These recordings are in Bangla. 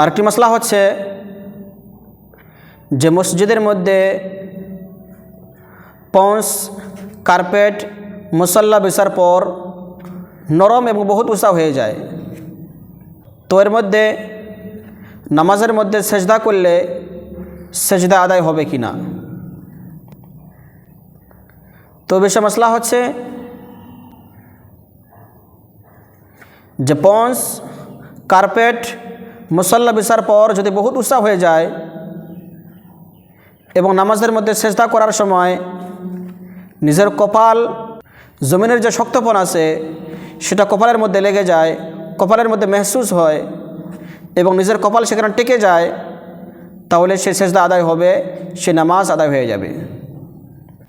আরেকটি মশলা হচ্ছে যে মসজিদের মধ্যে পন্স, কার্পেট মুসল্লা বিছার পর নরম এবং বহুত উষা হয়ে যায়। তো এর মধ্যে নামাজের মধ্যে সেজদা করলে সেজদা আদায় হবে কি না তো বিষয় মশলা হচ্ছে যে পন্স, কার্পেট মুসল্লা বিছার পর যদি বহুত উষা হয়ে যায় এবং নামাজের মধ্যে চেষ্টা করার সময় নিজের কপাল, জমিনের যে শক্তপণ আছে, সেটা কপালের মধ্যে লেগে যায়, কপালের মধ্যে মেহসুস হয় এবং নিজের কপাল সেখানে টেকে যায়, তাহলে সে সেজদা আদায় হবে, সে নামাজ আদায় হয়ে যাবে।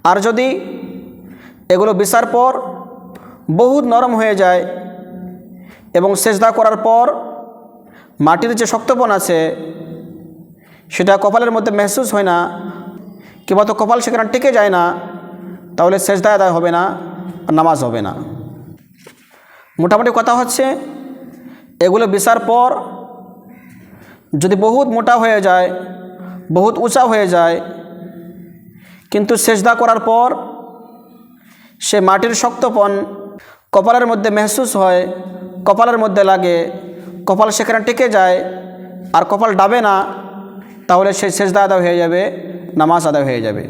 আর যদি এগুলো বিছার পর বহুত নরম হয়ে যায় এবং সেজদা করার পর মাটির যে শক্তপন আছে, সেটা কপালের মধ্যে মেহসুস হয় না, কিংবা তো কপাল সেখানে টেকে যায় না, তাহলে সেজদা আদায় হবে না নামাজ হবে না। মোটামুটি কথা হচ্ছে, এগুলো বিছার পর যদি বহুত মোটা হয়ে যায়, বহুত উঁচা হয়ে যায়, কিন্তু সেজদা করার পর সে মাটির শক্তপন কপালের মধ্যে মেহসুস হয়, কপালের মধ্যে লাগে কপাল সেখানে টেকে যায় আর কপাল ডাবে না, তাহলে সে শেষদা আদায় হয়ে যাবে, নামাজ আদায় হয়ে যাবে।